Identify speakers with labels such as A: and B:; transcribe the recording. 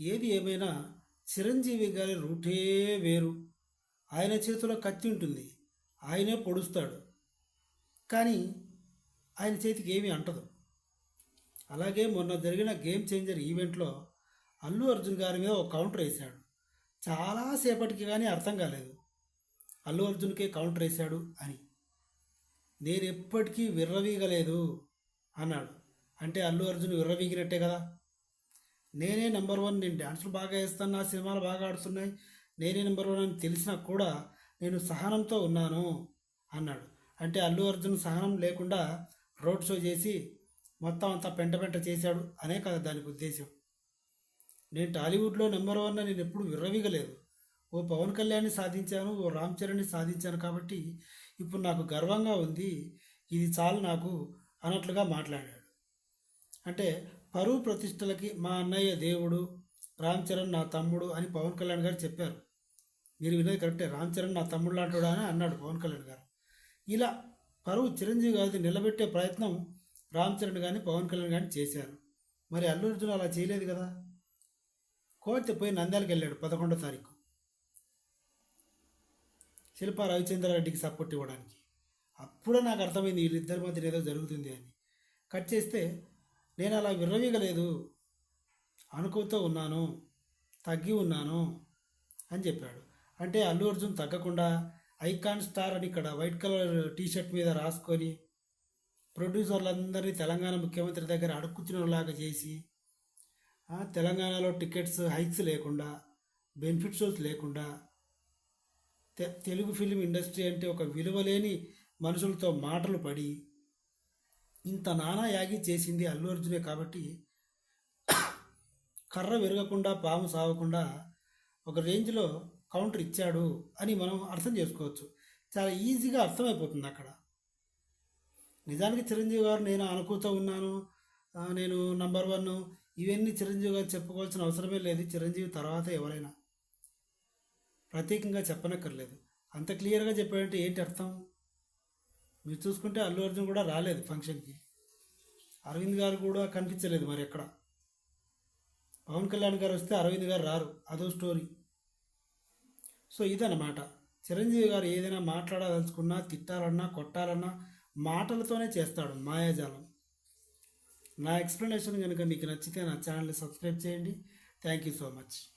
A: ఏది ఏమైనా చిరంజీవి గారి రూటే వేరు. ఆయన చేతిలో కత్తి ఉంటుంది. ఆయనే పొడుస్తాడు. కానీ ఆయన చేతికి ఏమీ అంటదు. అలాగే మొన్న జరిగిన గేమ్ చేంజర్ ఈవెంట్లో అల్లు అర్జున్ గారి మీద ఒక కౌంటర్ వేశాడు. చాలాసేపటికి కానీ అర్థం కాలేదు. అల్లు అర్జున్కే కౌంటర్ వేశాడు అని. నేను ఎప్పటికీ విర్రవీగలేదు అన్నాడు. అంటే అల్లు అర్జున్ విర్రవీగినట్టే కదా? నేనే నెంబర్ వన్ నేను డ్యాన్సులు బాగా వేస్తాను నా సినిమాలు బాగా ఆడుతున్నాయి నేనే నెంబర్ వన్ అని తెలిసినా కూడా నేను సహనంతో ఉన్నాను అన్నాడు. అంటే అల్లు అర్జున్ సహనం లేకుండా రోడ్ షో చేసి మొత్తం అంతా పెంట పెంట చేశాడు అనే కదా దానికి ఉద్దేశం నేను టాలీవుడ్లో నెంబర్ వన్ నేను ఎప్పుడు విర్రవీగలేదు. ఓ పవన్ కళ్యాణ్ని సాధించాను ఓ రామ్ చరణ్ని సాధించాను కాబట్టి ఇప్పుడు నాకు గర్వంగా ఉంది ఇది చాలు నాకు అన్నట్లుగా మాట్లాడాడు. అంటే పరువు ప్రతిష్టలకి మా అన్నయ్య దేవుడు రామ్ చరణ్ నా తమ్ముడు అని పవన్ కళ్యాణ్ గారు చెప్పారు. మీరు వినేది కరెక్టే రామ్ చరణ్ నా తమ్ముడు లాంటివాడు అని అన్నాడు పవన్ కళ్యాణ్ గారు. ఇలా పరువు చిరంజీవి గారిని నిలబెట్టే ప్రయత్నం రామ్ చరణ్ కానీ పవన్ కళ్యాణ్ కానీ చేశారు. మరి అల్లు అర్జున్ అలా చేయలేదు కదా? కోర్టు పోయి నంద్యాలకు వెళ్ళాడు పదకొండో తారీఖు. శిల్పా రవిచంద్రారెడ్డికి సపోర్ట్ ఇవ్వడానికి. అప్పుడే నాకు అర్థమైంది వీళ్ళిద్దరి మధ్య ఏదో జరుగుతుంది అని. కట్ చేస్తే నేను అలా విర్రవీగలేదు. అనుకోతో ఉన్నాను. తగ్గి ఉన్నాను అని చెప్పాడు. అంటే అల్లు అర్జున్ తగ్గకుండా ఐకాన్ స్టార్ అని ఇక్కడ వైట్ కలర్ టీషర్ట్ మీద రాసుకొని ప్రొడ్యూసర్లందరినీ తెలంగాణ ముఖ్యమంత్రి దగ్గర అడుక్కుతున్నలాగా చేసి తెలంగాణలో టికెట్స్ హైక్స్ లేకుండా బెనిఫిట్ షోస్ లేకుండా తె తెలుగు ఫిలిం ఇండస్ట్రీ అంటే ఒక విలువలేని మనుషులతో మాటలు పడి ఇంత నానా యాగి చేసింది అల్లు అర్జునే కాబట్టి కర్ర విరగకుండా పాము సావకుండా ఒక రేంజ్లో కౌంటర్ ఇచ్చాడు అని మనం అర్థం చేసుకోవచ్చు. చాలా ఈజీగా అర్థమైపోతుంది అక్కడ. నిజానికి చిరంజీవి గారు నేను అనుకుతూ ఉన్నాను నేను నంబర్ వన్ ఇవన్నీ చిరంజీవి గారు చెప్పుకోవాల్సిన అవసరమే లేదు చిరంజీవి తర్వాత ఎవరైనా. ప్రత్యేకంగా చెప్పనక్కర్లేదు. అంత క్లియర్గా చెప్పాడంటే ఏంటి అర్థం? మీరు చూసుకుంటే అల్లు అర్జున్ కూడా రాలేదు ఫంక్షన్కి. అరవింద్ గారు కూడా కనిపించలేదు మరి ఎక్కడ. పవన్ కళ్యాణ్ గారు వస్తే అరవింద్ గారు రారు. అదో స్టోరీ. సో ఇదన్నమాట. చిరంజీవి గారు ఏదైనా మాట్లాడదలుచుకున్నా తిట్టాలన్నా కొట్టాలన్నా మాటలతోనే చేస్తాడు మాయాజాలం. నా ఎక్స్ప్లెనేషన్ కనుక మీకు నచ్చితే నా ఛానల్ని సబ్స్క్రైబ్ చేయండి. Thank you so much.